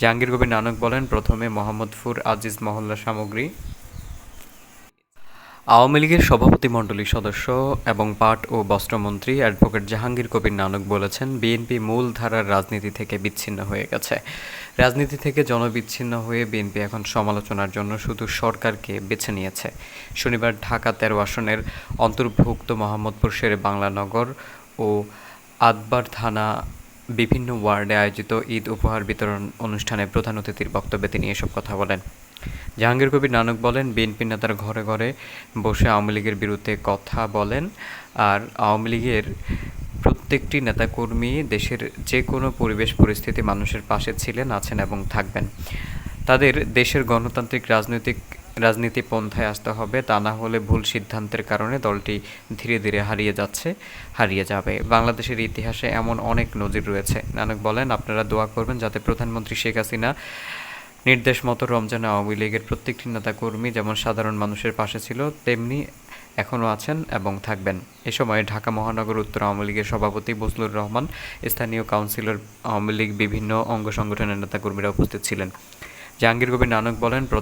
জাহাঙ্গীর কবির নানক বলেন, প্রথমে মোহাম্মদপুর আজিজ মহল্লা সামগ্রী। আওয়ামী লীগের সভাপতিমণ্ডলীর সদস্য এবং পাট ও বস্ত্রমন্ত্রী অ্যাডভোকেট জাহাঙ্গীর কবির নানক বলেছেন, বিএনপি মূল ধারার রাজনীতি থেকে বিচ্ছিন্ন হয়ে গেছে। রাজনীতি থেকে জনবিচ্ছিন্ন হয়ে বিএনপি এখন সমালোচনার জন্য শুধু সরকারকে বেছে নিয়েছে। শনিবার ঢাকা তেরো আসনের অন্তর্ভুক্ত মোহাম্মদপুর শেরে বাংলানগর ও আদবার থানা বিভিন্ন ওয়ার্ডে আয়োজিত ঈদ উপহার বিতরণ অনুষ্ঠানে প্রধান অতিথির বক্তব্যে তিনি এসব কথা বলেন। জাহাঙ্গীর কবির নানক বলেন, বিএনপি নেতার ঘরে ঘরে বসে আওয়ামী লীগের বিরুদ্ধে কথা বলেন আর আওয়ামী লীগের প্রত্যেকটি নেতাকর্মী দেশের যে কোনো পরিবেশ পরিস্থিতি মানুষের পাশে ছিলেন, আছেন এবং থাকবেন। তাদের দেশের গণতান্ত্রিক, রাজনৈতিক রাজনীতি পন্থায় আসতে হবে, তা না হলে ভুল সিদ্ধান্তের কারণে দলটি ধীরে ধীরে হারিয়ে যাচ্ছে, হারিয়ে যাবে। বাংলাদেশের ইতিহাসে এমন অনেক নজির রয়েছে। নানক বলেন, আপনারা দোয়া করবেন যাতে প্রধানমন্ত্রী শেখ হাসিনা নির্দেশ মতো রমজান আওয়ামী লীগের প্রত্যেকটি নেতাকর্মী যেমন সাধারণ মানুষের পাশে ছিল, তেমনি এখনও আছেন এবং থাকবেন। এ সময় ঢাকা মহানগর উত্তর আওয়ামী লীগের সভাপতি বজলুর রহমান, স্থানীয় কাউন্সিলর, আওয়ামী লীগ বিভিন্ন অঙ্গ সংগঠনের নেতাকর্মীরা উপস্থিত ছিলেন। জাহাঙ্গীর কবির নানক বলেন, প্রথম